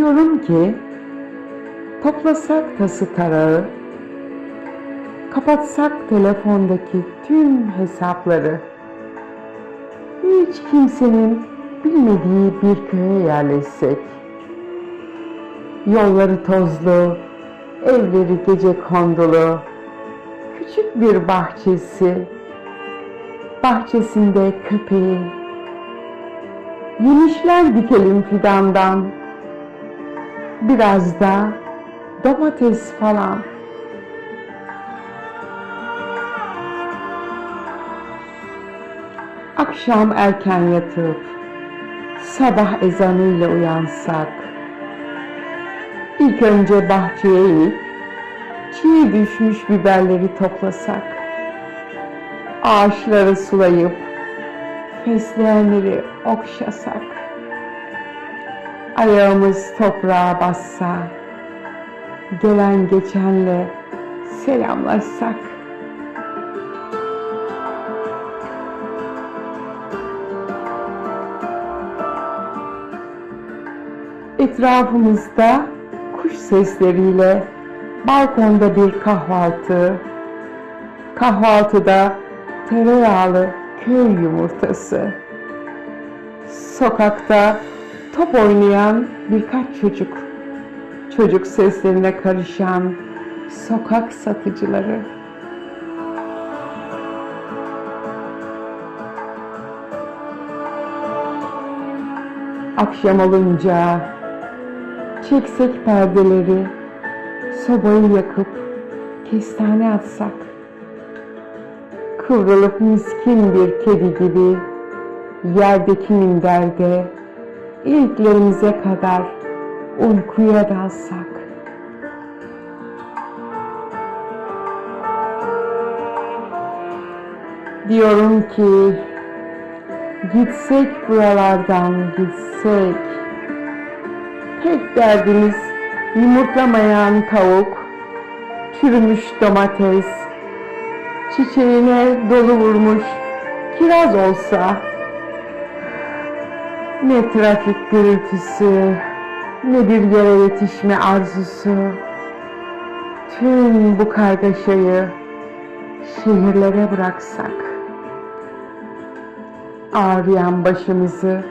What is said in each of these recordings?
Diyorum ki toplasak tası tarağı, kapatsak telefondaki tüm hesapları, hiç kimsenin bilmediği bir köye yerleşsek, yolları tozlu, evleri gece kondulu, küçük bir bahçesi, bahçesinde köpeği, yemişler dikelim fidandan, biraz da domates falan. Akşam erken yatıp sabah ezanıyla uyansak, ilk önce bahçeye inip çiğ düşmüş biberleri toplasak, ağaçları sulayıp fesleğenleri okşasak, ayağımız toprağa bassa, gelen geçenle selamlaşsak, etrafımızda kuş sesleriyle balkonda bir kahvaltı, kahvaltıda tereyağlı köy yumurtası, sokakta top oynayan birkaç çocuk, çocuk seslerine karışan sokak satıcıları. Akşam olunca çeksek perdeleri, sobayı yakıp kestane atsak, kıvrılıp miskin bir kedi gibi yerdeki minderde iliklerimize kadar uykuya dalsak. Diyorum ki gitsek buralardan gitsek. Tek derdimiz yumurtlamayan tavuk, çürümüş domates, çiçeğine dolu vurmuş kiraz olsa. Ne trafik gürültüsü, ne bir yere yetişme arzusu. Tüm bu kargaşayı şehirlere bıraksak. Ağrıyan başımızı,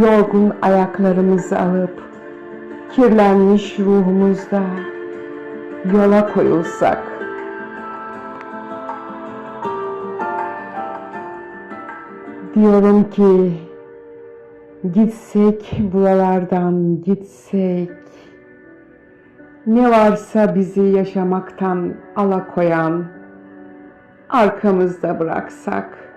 yorgun ayaklarımızı alıp, kirlenmiş ruhumuzda yola koyulsak. Diyorum ki gitsek buralardan gitsek. Ne varsa bizi yaşamaktan alakoyan arkamızda bıraksak.